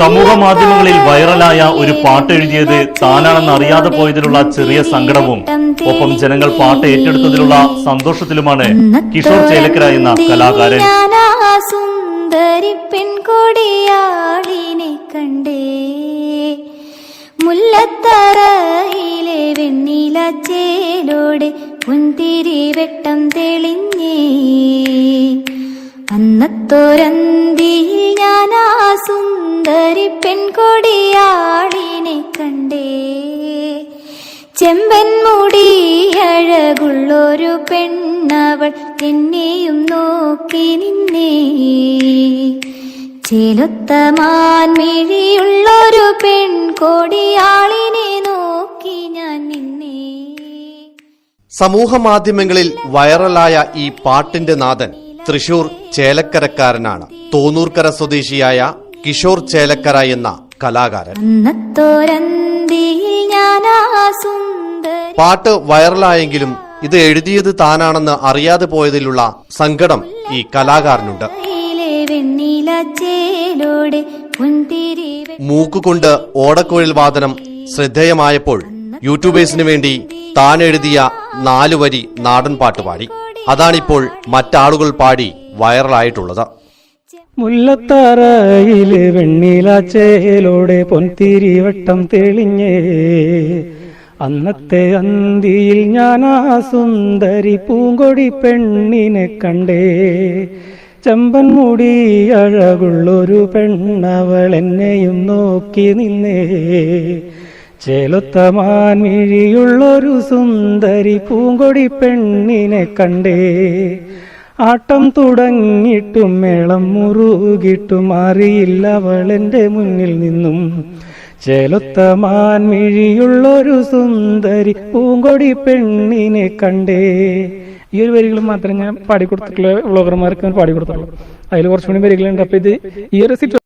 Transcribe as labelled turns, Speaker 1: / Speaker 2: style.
Speaker 1: സമൂഹ മാധ്യമങ്ങളിൽ വൈറലായ ഒരു പാട്ട് എഴുതിയത് താനാണെന്ന് അറിയാതെ പോയതിലുള്ള ചെറിയ സങ്കടവും ഒപ്പം ജനങ്ങൾ പാട്ട് ഏറ്റെടുത്തതിലുള്ള സന്തോഷത്തിലുമാണ് കിഷോർ ചേലക്കര എന്ന കലാകാരൻ.
Speaker 2: സുന്ദരി പെൺകൊടിയാളിനെ കണ്ടേ. മുല്ലത്തറയിലെ വെണ്ണില ചേലോടെ പുന്തിരി വെട്ടം തെളിഞ്ഞേ. അന്നത്തോരന്തിയിൽ ചെമ്പൻ മുടി അഴകുള്ളൊരു പെണ്ണവൾ എന്നെയും നോക്കി നിന്നേ. ചേലൊത്ത മാൻമിഴിയുള്ളൊരു പെൺകൊടിയാളിനെ നോക്കി ഞാൻ നിന്നേ.
Speaker 3: സമൂഹ മാധ്യമങ്ങളിൽ വൈറലായ ഈ പാട്ടിന്റെ നാഥൻ തൃശൂർ ചേലക്കരക്കാരനാണ്. തോന്നൂർക്കര സ്വദേശിയായ കിഷോർ ചേലക്കര എന്ന കലാകാരൻ. പാട്ട് വൈറലായെങ്കിലും ഇത് എഴുതിയത് താനാണെന്ന് അറിയാതെ പോയതിലുള്ള സങ്കടം ഈ കലാകാരനുണ്ട്. മൂക്കുകൊണ്ട് ഓടക്കുഴൽ വാദനം ശ്രദ്ധേയമായപ്പോൾ യൂട്യൂബേഴ്സിന് വേണ്ടി താൻ എഴുതിയ നാലു വരി നാടൻ പാട്ട് പാടി. അതാണിപ്പോൾ മറ്റാളുകൾ പാടി വൈറലായിട്ടുള്ളത്.
Speaker 4: മുല്ലത്തറയിലെ വെണ്ണിലാച്ചേലോടെ പൊൻതിരിവട്ടം പൊൻതിരി വട്ടം തെളിഞ്ഞേ. അന്നത്തെ അന്തിയിൽ ഞാൻ ആ സുന്ദരി പൂങ്കൊടി പെണ്ണിനെ കണ്ടേ. ചമ്പൻ മുടി അഴകുള്ളൊരു പെണ്ണവൾ എന്നെയും നോക്കി നിന്നേ. ചേലുത്തമാൻ മിഴിയുള്ളൊരു സുന്ദരി പൂങ്കൊടി പെണ്ണിനെ കണ്ടേ. ആട്ടം തുടങ്ങിയിട്ടും മേളം മുറുകിട്ടും അറിയില്ല അവളെന്റെ മുന്നിൽ നിന്നും. ചേലൊത്ത മിഴിയുള്ളൊരു സുന്ദരി പൂങ്കൊടി പെണ്ണിനെ കണ്ടേ. ഈ ഒരു വരികൾ മാത്രമേ ഞാൻ പാടിക്കൊടുത്തിട്ടുള്ള വ്ളോഗർമാർക്ക് ഞാൻ പാടിക്കൊടുത്തുള്ളൂ അതിൽ കുറച്ചുകൂടി വരികളുണ്ട്. അപ്പൊ ഇത് ഈ ഒരു സിറ്റുവേഷൻ